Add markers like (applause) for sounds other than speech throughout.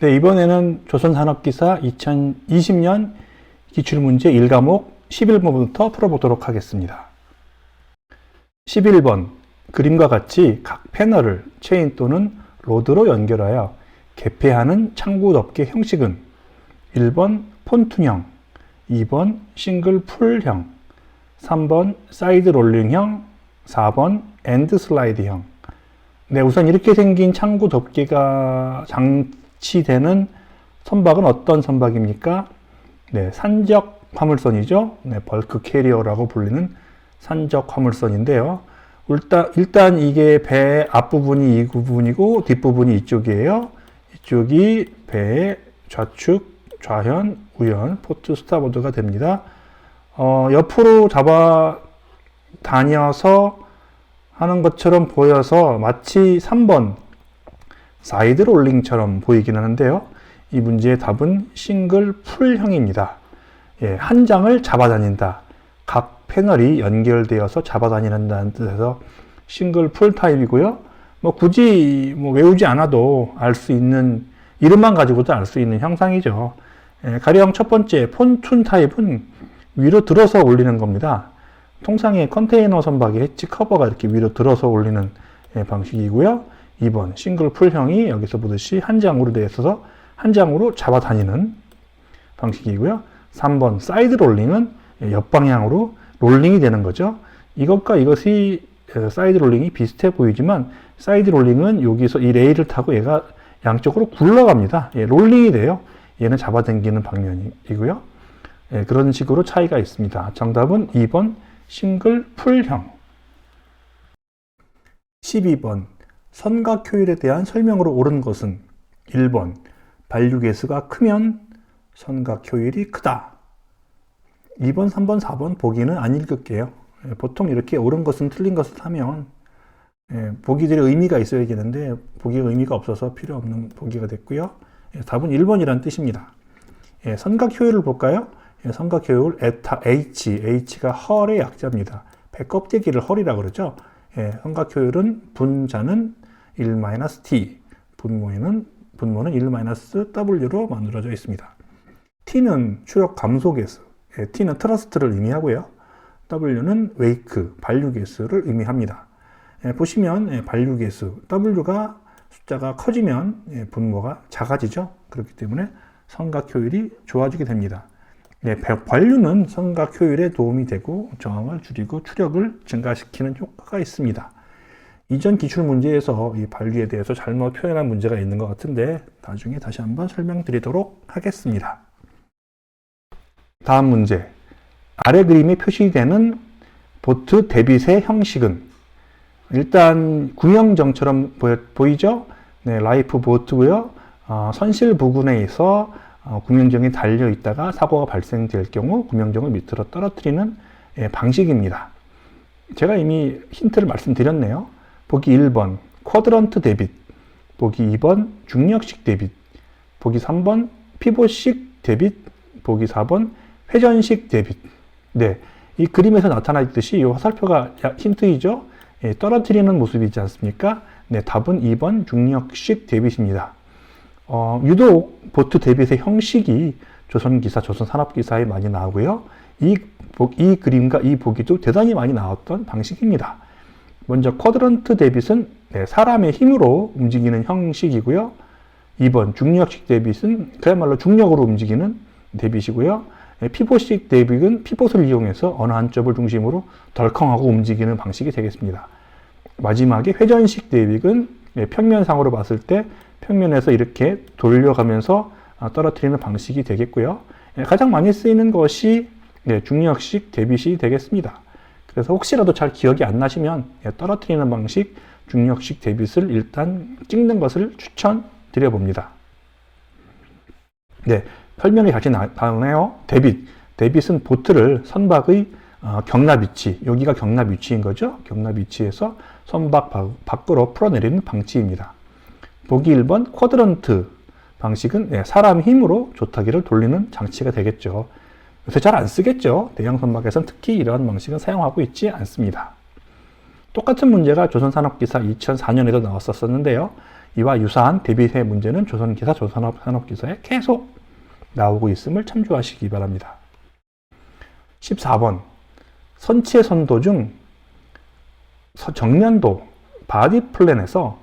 네, 이번에는 조선산업기사 2020년 기출문제 1과목 11번부터 풀어보도록 하겠습니다. 11번 그림과 같이 각 패널을 체인 또는 로드로 연결하여 개폐하는 창구 덮개 형식은 1번 폰툰형, 2번 싱글 풀형, 3번 사이드 롤링형, 4번 엔드 슬라이드형. 네, 우선 이렇게 생긴 창구 덮개가 장 치되는 선박은 어떤 선박입니까? 네, 산적 화물선이죠. 네, 벌크 캐리어라고 불리는 산적 화물선인데요. 일단, 일단 이게 배 앞부분이 이 부분이고 뒷부분이 이쪽이에요. 이쪽이 배의 좌측, 좌현, 우현, 포트 스타보드가 됩니다. 어, 옆으로 잡아 다녀서 하는 것처럼 보여서 마치 3번 사이드 롤링처럼 보이긴 하는데요. 이 문제의 답은 싱글 풀형입니다. 예, 한 장을 잡아다닌다. 각 패널이 연결되어서 잡아다니는다는 뜻에서 싱글 풀 타입이고요. 뭐 굳이 뭐 외우지 않아도 알 수 있는 이름만 가지고도 알 수 있는 형상이죠. 예, 가령 첫 번째 폰툰 타입은 위로 들어서 올리는 겁니다. 통상의 컨테이너 선박의 해치 커버가 이렇게 위로 들어서 올리는 예, 방식이고요. 2번 싱글 풀형이 여기서 보듯이 한 장으로 되어 있어서 한 장으로 잡아 다니는 방식이고요. 3번 사이드 롤링은 예, 옆방향으로 롤링이 되는 거죠. 이것과 이것이 에, 사이드 롤링이 비슷해 보이지만 사이드 롤링은 여기서 이 레일을 타고 얘가 양쪽으로 굴러갑니다. 예, 롤링이 돼요. 얘는 잡아당기는 방면이고요. 예, 그런 식으로 차이가 있습니다. 정답은 2번 싱글 풀형. 12번 선각효율에 대한 설명으로 옳은 것은 1번 반류계수가 크면 선각효율이 크다. 2번, 3번, 4번 보기는 안 읽을게요. 예, 보통 이렇게 옳은 것은 틀린 것을 하면 예, 보기들이 의미가 있어야겠는데 보기가 의미가 없어서 필요 없는 보기가 됐고요. 예, 답은 1번이라는 뜻입니다. 예, 선각 효율을 볼까요? 예, 선각 효율 에타 H, H가 헐의 약자입니다. 배 껍데기를 헐이라 그러죠. 예, 선각 효율은 분자는 1-t, 분모에는 분모는 1-w로 만들어져 있습니다. t는 추력 감소 계수, 예, t는 트러스트를 의미하고요. w는 웨이크, 반류 계수를 의미합니다. 예, 보시면 예, 반류 계수 w가 숫자가 커지면 예, 분모가 작아지죠. 그렇기 때문에 선각 효율이 좋아지게 됩니다. 예, 관류는 선각 효율에 도움이 되고 저항을 줄이고 추력을 증가시키는 효과가 있습니다. 이전 기출 문제에서 이 반류에 대해서 잘못 표현한 문제가 있는 것 같은데 나중에 다시 한번 설명드리도록 하겠습니다. 다음 문제. 아래 그림에 표시되는 보트 데빗의 형식은 일단 구형정처럼 보이, 죠 네, 라이프 보트고요. 어, 선실 부근에 있어 어, 구명정이 달려 있다가 사고가 발생될 경우 구명정을 밑으로 떨어뜨리는 예, 방식입니다. 제가 이미 힌트를 말씀드렸네요. 보기 1번 쿼드런트 데빗, 보기 2번 중력식 데빗, 보기 3번 피봇식 데빗, 보기 4번 회전식 데빗. 네, 이 그림에서 나타나 있듯이 이 화살표가 힌트이죠. 예, 떨어뜨리는 모습이 있지 않습니까? 네, 답은 2번 중력식 데빗입니다. 어, 유독 보트 데빗의 형식이 조선기사, 조선산업기사에 많이 나오고요. 이, 이 그림과 이 보기도 대단히 많이 나왔던 방식입니다. 먼저 쿼드런트 데빗은 네, 사람의 힘으로 움직이는 형식이고요. 2번 중력식 데빗은 그야말로 중력으로 움직이는 데빗이고요. 네, 피봇식 데빗은 피봇을 이용해서 어느 한쪽을 중심으로 덜컹하고 움직이는 방식이 되겠습니다. 마지막에 회전식 데빗은 네, 평면상으로 봤을 때 평면에서 이렇게 돌려가면서 아, 떨어뜨리는 방식이 되겠고요. 가장 많이 쓰이는 것이 중력식 데빗이 되겠습니다. 그래서 혹시라도 잘 기억이 안 나시면 떨어뜨리는 방식 중력식 데빗을 일단 찍는 것을 추천드려 봅니다. 네, 설명이 다시 나오네요. 데빗. 데빗은 보트를 선박의 어, 경납 위치, 여기가 경납 위치인 거죠. 경납 위치에서 선박 밖으로 풀어내리는 방치입니다. 보기 1번 쿼드런트 방식은 네, 사람 힘으로 조타기를 돌리는 장치가 되겠죠. 요새 잘 안 쓰겠죠. 대형 선박에서는 특히 이러한 방식은 사용하고 있지 않습니다. 똑같은 문제가 조선산업기사 2004년에도 나왔었는데요. 이와 유사한 대비세 문제는 조선기사, 조선업, 산업기사에 계속 나오고 있음을 참조하시기 바랍니다. 14번 선체 선도 중 서- 정면도 바디 플랜에서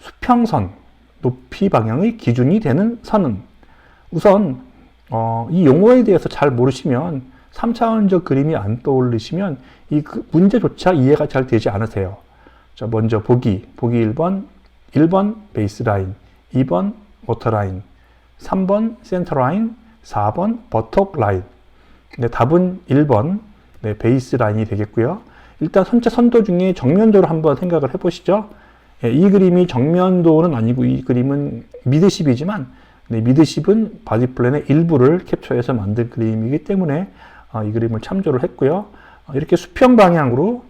수평선 높이 방향의 기준이 되는 선은 우선 어, 이 용어에 대해서 잘 모르시면 3차원적 그림이 안 떠올리시면 이 그 문제조차 이해가 잘 되지 않으세요. 자, 먼저 보기, 보기 1번, 1번 베이스라인, 2번 워터라인, 3번 센터라인, 4번 버톡 라인. 네, 답은 1번 네, 베이스라인이 되겠고요. 일단 선체 선도 중에 정면도를 한번 생각을 해보시죠. 예, 이 그림이 정면도는 아니고 이 그림은 미드십이지만 네, 미드십은 바디 플랜의 일부를 캡처해서 만든 그림이기 때문에 어, 이 그림을 참조를 했고요. 어, 이렇게 수평 방향으로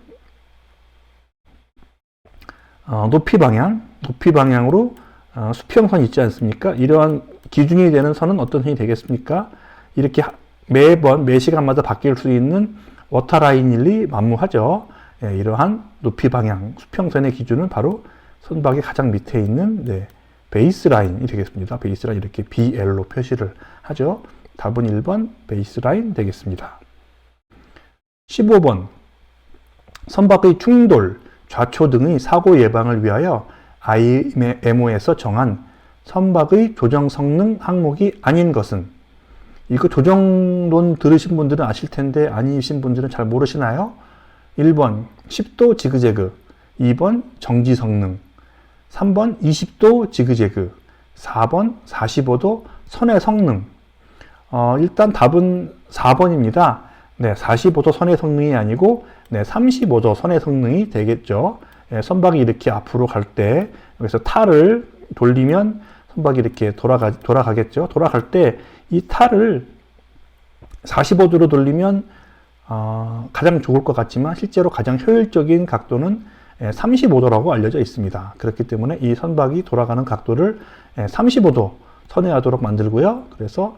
어, 높이 방향, 높이 방향으로 어, 수평선 있지 않습니까? 이러한 기준이 되는 선은 어떤 선이 되겠습니까? 이렇게 하- 매번 매 시간마다 바뀔 수 있는 워터라인일이 만무하죠. 예, 이러한 높이 방향 수평선의 기준은 바로 선박의 가장 밑에 있는 네, 베이스라인 이 되겠습니다. 베이스라인 이렇게 BL로 표시를 하죠. 답은 1번 베이스라인 되겠습니다. 15번 선박의 충돌, 좌초 등의 사고 예방을 위하여 IMO에서 정한 선박의 조정 성능 항목이 아닌 것은 이거 조정론 들으신 분들은 아실 텐데 아니신 분들은 잘 모르시나요? 1번 10도 지그재그, 2번 정지 성능, 3번 20도 지그재그, 4번 45도 선의 성능. 어, 일단 답은 4번입니다. 네, 45도 선의 성능이 아니고 네, 35도 선의 성능이 되겠죠. 예, 선박이 이렇게 앞으로 갈 때 여기서 탈을 돌리면 선박이 이렇게 돌아가 돌아가겠죠. 돌아갈 때 이 탈을 45도로 돌리면 어, 가장 좋을 것 같지만 실제로 가장 효율적인 각도는 35도라고 알려져 있습니다. 그렇기 때문에 이 선박이 돌아가는 각도를 35도 선회하도록 만들고요. 그래서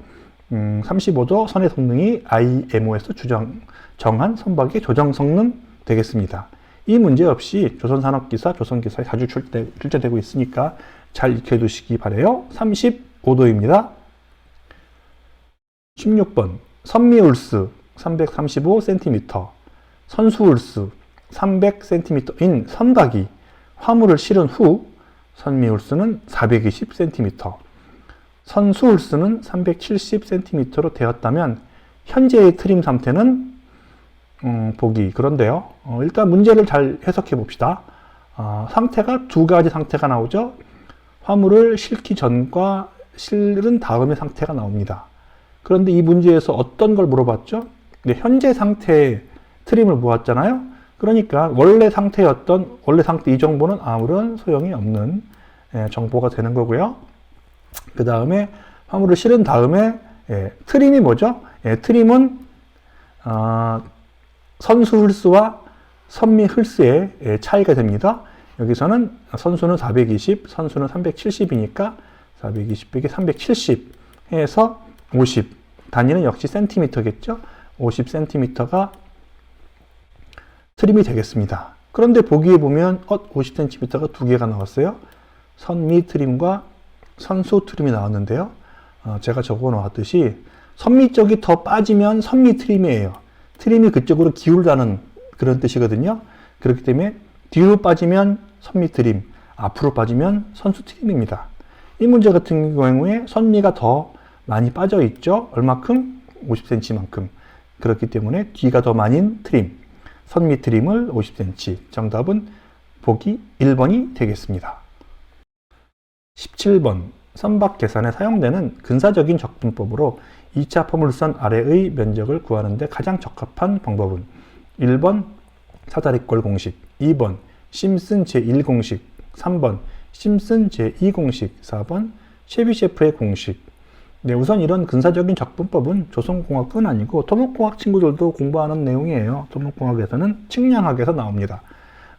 음, 35도 선의 성능이 IMO에서 주정, 정한 선박의 조정 성능 되겠습니다. 이 문제 없이 조선산업기사, 조선기사에 자주 출제, 출제되고 있으니까 잘 익혀두시기 바래요. 35도입니다. 16번 선미울스 335cm, 선수울스 300cm인 선박이 화물을 실은 후 선미울스는 420cm, 선수울스는 370cm로 되었다면 현재의 트림 상태는 음, 보기 그런데요. 어, 일단 문제를 잘 해석해 봅시다. 어, 상태가 두 가지 상태가 나오죠. 화물을 실기 전과 실은 다음의 상태가 나옵니다. 그런데 이 문제에서 어떤 걸 물어봤죠? 네, 현재 상태의 트림을 모았잖아요. 그러니까 원래 상태였던 원래 상태 이 정보는 아무런 소용이 없는 예, 정보가 되는 거고요. 그 다음에 화물을 실은 다음에 예, 트림이 뭐죠? 예, 트림은 어, 선수 hul스와 선미 hul스의 예, 차이가 됩니다. 여기서는 선수는 420, 선수는 370이니까 420 빼기 370 해서 50. 단위는 역시 센티미터겠죠? 50cm가 트림이 되겠습니다. 그런데 보기에 보면 어, 50cm가 두 개가 나왔어요. 선미 트림과 선수 트림이 나왔는데요. 어, 제가 적어 놓았듯이 선미 쪽이 더 빠지면 선미 트림이에요. 트림이 그쪽으로 기울다는 그런 뜻이거든요. 그렇기 때문에 뒤로 빠지면 선미 트림, 앞으로 빠지면 선수 트림입니다. 이 문제 같은 경우에 선미가 더 많이 빠져 있죠. 얼마큼? 50cm만큼. 그렇기 때문에 뒤가 더 많은 트림, 선미 트림을 50cm. 정답은 보기 1번이 되겠습니다. 17번 선박 계산에 사용되는 근사적인 적분법으로 2차 포물선 아래의 면적을 구하는 데 가장 적합한 방법은 1번 사다리꼴 공식, 2번 심슨 제1 공식, 3번 심슨 제2 공식, 4번 쉐비셰프의 공식. 네, 우선 이런 근사적인 적분법은 조선공학뿐 아니고 토목공학 친구들도 공부하는 내용이에요. 토목공학에서는 측량학에서 나옵니다.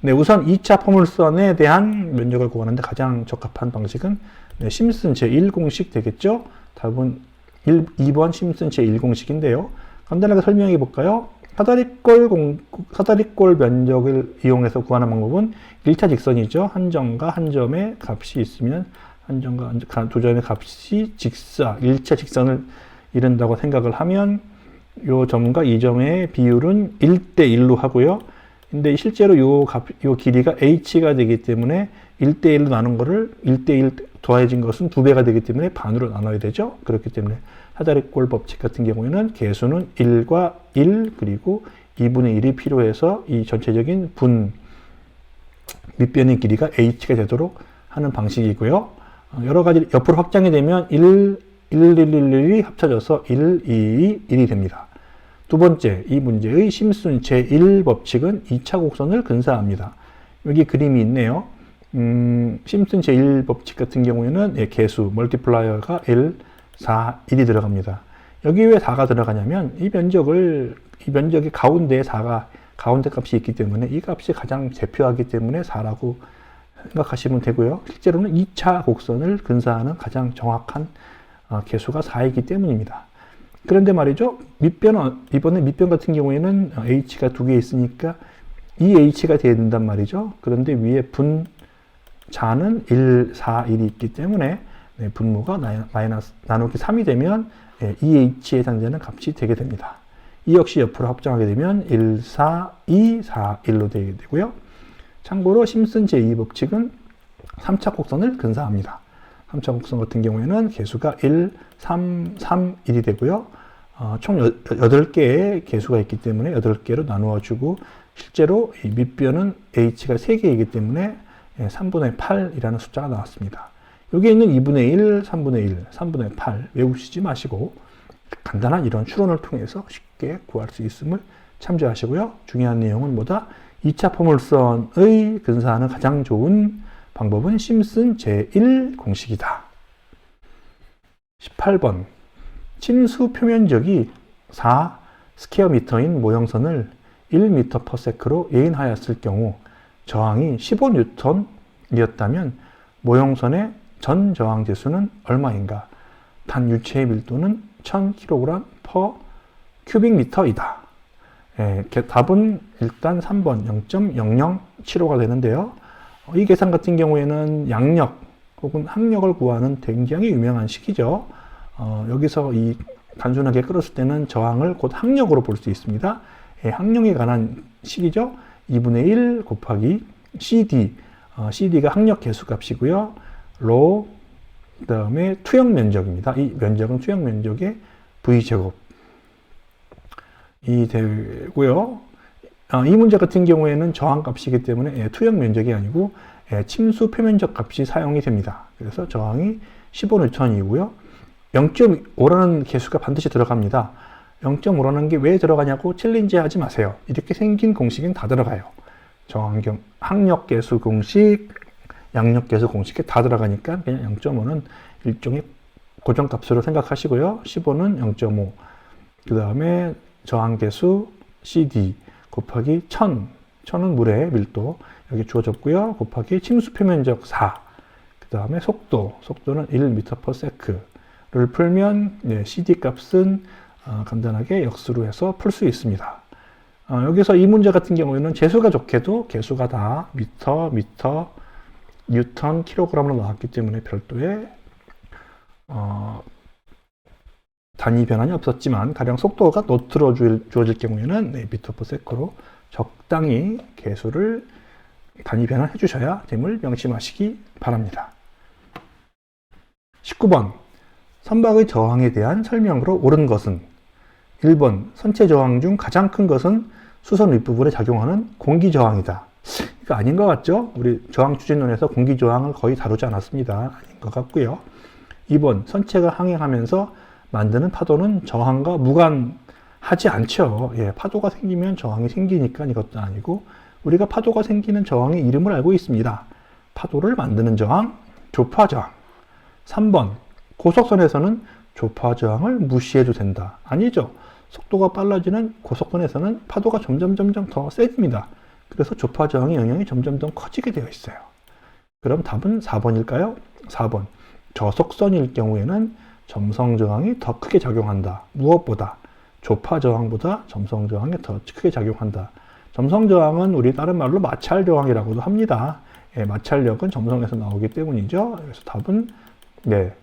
네, 우선 2차 포물선에 대한 면적을 구하는데 가장 적합한 방식은 네, 심슨 제1공식 되겠죠? 답은 1, 2번 심슨 제1공식인데요. 간단하게 설명해 볼까요? 사다리꼴 공, 사다리꼴 면적을 이용해서 구하는 방법은 1차 직선이죠. 한 점과 한 점의 값이 있으면 한 점과 한 점- 두 점의 값이 직사, 1차 직선을 이룬다고 생각을 하면 요 점과 이 점의 비율은 1대 1로 하고요. 근데 실제로 요 값, 요 길이가 h가 되기 때문에 1대 1로 나눈 거를 1대 1 더해진 것은 두 배가 되기 때문에 반으로 나눠야 되죠. 그렇기 때문에 사다리꼴 법칙 같은 경우에는 개수는 1과 1 그리고 2분의 1이 필요해서 이 전체적인 분 밑변의 길이가 h가 되도록 하는 방식이고요. 어, 여러 가지 옆으로 확장이 되면 1, 1, 1, 1, 1이 합쳐져서 1, 2, 1이 됩니다. 두 번째, 이 문제의 심슨 제1법칙은 2차 곡선을 근사합니다. 여기 그림이 있네요. 음, 심슨 제1법칙 같은 경우에는 예, 개수, 멀티플라이어가 1, 4, 1이 들어갑니다. 여기 왜 4가 들어가냐면 이 면적을, 이 면적의 가운데에 4가, 가운데 값이 있기 때문에 이 값이 가장 대표하기 때문에 4라고 생각하시면 되고요. 실제로는 2차 곡선을 근사하는 가장 정확한 어, 개수가 4이기 때문입니다. 그런데 말이죠. 밑변, 이번에 밑변 같은 경우에는 어, h가 두 개 있으니까 2h가 돼야 된단 말이죠. 그런데 위에 분자는 1, 4, 1이 있기 때문에 네, 분모가 나- 마이너스 나누기 3이 되면 예, 2h에 해당되는 값이 되게 됩니다. 이 역시 옆으로 확장하게 되면 1, 4, 2, 4, 1로 되게 되고요. 참고로 심슨 제2법칙은 3차 곡선을 근사합니다. 3차 곡선 같은 경우에는 개수가 1, 3, 3, 1이 되고요. 어, 총 8개의 개수가 있기 때문에 8개로 나누어 주고 실제로 이 밑변은 h가 3개이기 때문에 예, 3분의 8이라는 숫자가 나왔습니다. 여기에 있는 2분의 1, 3분의 1, 3분의 8 외우시지 마시고 간단한 이런 추론을 통해서 쉽게 구할 수 있음을 참조하시고요. 중요한 내용은 뭐다? 2차 포물선의 근사하는 가장 좋은 방법은 심슨 제1 공식이다. 18번. 침수 표면적이 4 스퀘어 미터인 모형선을 1m per sec로 예인하였을 경우 저항이 15N이었다면 모형선의 전 저항 지수는 얼마인가? 단 유체의 밀도는 1000kg per 큐빅 미터이다. 예, 개- 답은 일단 3번 0.007호가 되는데요. 어, 이 계산 같은 경우에는 양력 혹은 항력을 구하는 굉장히 유명한 식이죠. 어, 여기서 이 단순하게 끌었을 때는 저항을 곧 항력으로 볼 수 있습니다. 예, 항력에 관한 식이죠. 2분의 1 곱하기 CD. 어, CD가 항력 개수 값이고요. 로, 그 다음에 투영 면적입니다. 이 면적은 투영 면적의 V제곱. 이 되고요. 어, 이 문제 같은 경우에는 저항 값이기 때문에 예, 투영 면적이 아니고 예, 침수 표면적 값이 사용이 됩니다. 그래서 저항이 15N이고요. 0.5라는 개수가 반드시 들어갑니다. 0.5라는 게 왜 들어가냐고 챌린지 하지 마세요. 이렇게 생긴 공식은 다 들어가요. 저항경, 항력 개수 공식, 양력 개수 공식에 다 들어가니까 그냥 0.5는 일종의 고정값으로 생각하시고요. 15는 0.5. 그 다음에 저항 개수 CD 곱하기 1000. 1000은 물의 밀도 여기 주어졌고요. 곱하기 침수 표면적 4. 그 다음에 속도. 속도는 1m per sec를 풀면 네, CD 값은 어, 간단하게 역수로 해서 풀 수 있습니다. 어, 여기서 이 문제 같은 경우에는 재수가 좋게도 개수가 다 미터, 미터, 뉴턴, 킬로그램으로 나왔기 때문에 별도의 어, 단위 변환이 없었지만 가령 속도가 노트로 주- 주어질 경우에는 네, 미터 퍼 세크로 적당히 개수를 단위 변환해 주셔야 됨을 명심하시기 바랍니다. 19번 선박의 저항에 대한 설명으로 옳은 것은 1번 선체 저항 중 가장 큰 것은 수선 윗부분에 작용하는 공기 저항이다. 이거 아닌 것 같죠? 우리 저항 추진론에서 공기 저항을 거의 다루지 않았습니다. 아닌 것 같고요. 2번 선체가 항행하면서 만드는 파도는 저항과 무관하지 않죠. 예, 파도가 생기면 저항이 생기니까 이것도 아니고 우리가 파도가 생기는 저항의 이름을 알고 있습니다. 파도를 만드는 저항, 조파 저항. 3번 고속선에서는 조파 저항을 무시해도 된다. 아니죠. 속도가 빨라지는 고속선에서는 파도가 점점 점점 더 세집니다. 그래서 조파 저항의 영향이 점점 더 커지게 되어 있어요. 그럼 답은 4번일까요? 4번. 저속선일 경우에는 점성 저항이 더 크게 작용한다. 무엇보다 조파 저항보다 점성 저항이 더 크게 작용한다. 점성 저항은 우리 다른 말로 마찰 저항이라고도 합니다. 예, 마찰력은 점성에서 나오기 때문이죠. 그래서 답은 네.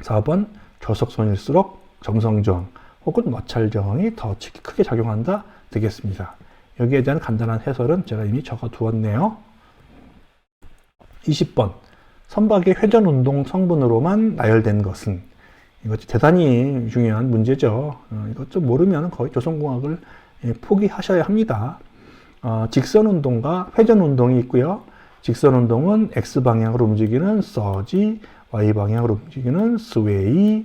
4번 저속선일수록 점성 저항 혹은 마찰 저항이 더 크게 작용한다 되겠습니다. 여기에 대한 간단한 해설은 제가 이미 적어 두었네요. 20번 선박의 회전 운동 성분으로만 나열된 것은 이것 대단히 중요한 문제죠. 어, 이것 좀 모르면 거의 조선공학을 예, 포기하셔야 합니다. 어, 직선 운동과 회전 운동이 있고요. 직선 운동은 x 방향으로 움직이는 서지, y 방향으로 움직이는 스웨이,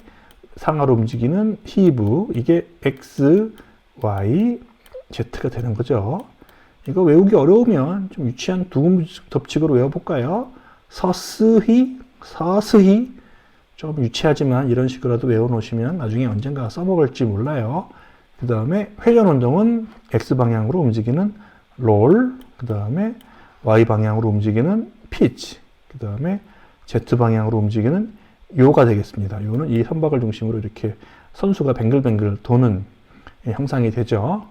상하로 움직이는 히브 이게 x, y, z가 되는 거죠. 이거 외우기 어려우면 좀 유치한 두음 덮칙으로 외워볼까요? 서스히, 서스히 좀 유치하지만 이런 식으로라도 외워놓으시면 나중에 언젠가 써먹을지 몰라요. 그 다음에 회전 운동은 x 방향으로 움직이는 롤, 그 다음에 y 방향으로 움직이는 피치, 그 다음에 z 방향으로 움직이는 요가 되겠습니다. 요는 이 선박을 중심으로 이렇게 선수가 뱅글뱅글 도는 형상이 되죠.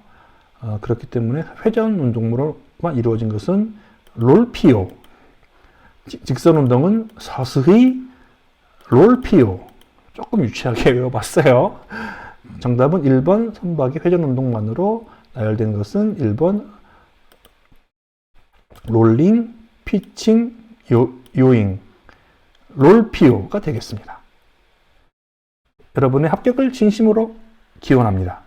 어, 그렇기 때문에 회전 운동으로만 이루어진 것은 롤피오. 지- 직선 운동은 서서히 롤피오. 조금 유치하게 (laughs) 외워봤어요. 정답은 1번 선박의 회전 운동만으로 나열된 것은 1번 롤링, 피칭, 요, 요잉, 롤피오가 되겠습니다. 여러분의 합격을 진심으로 기원합니다.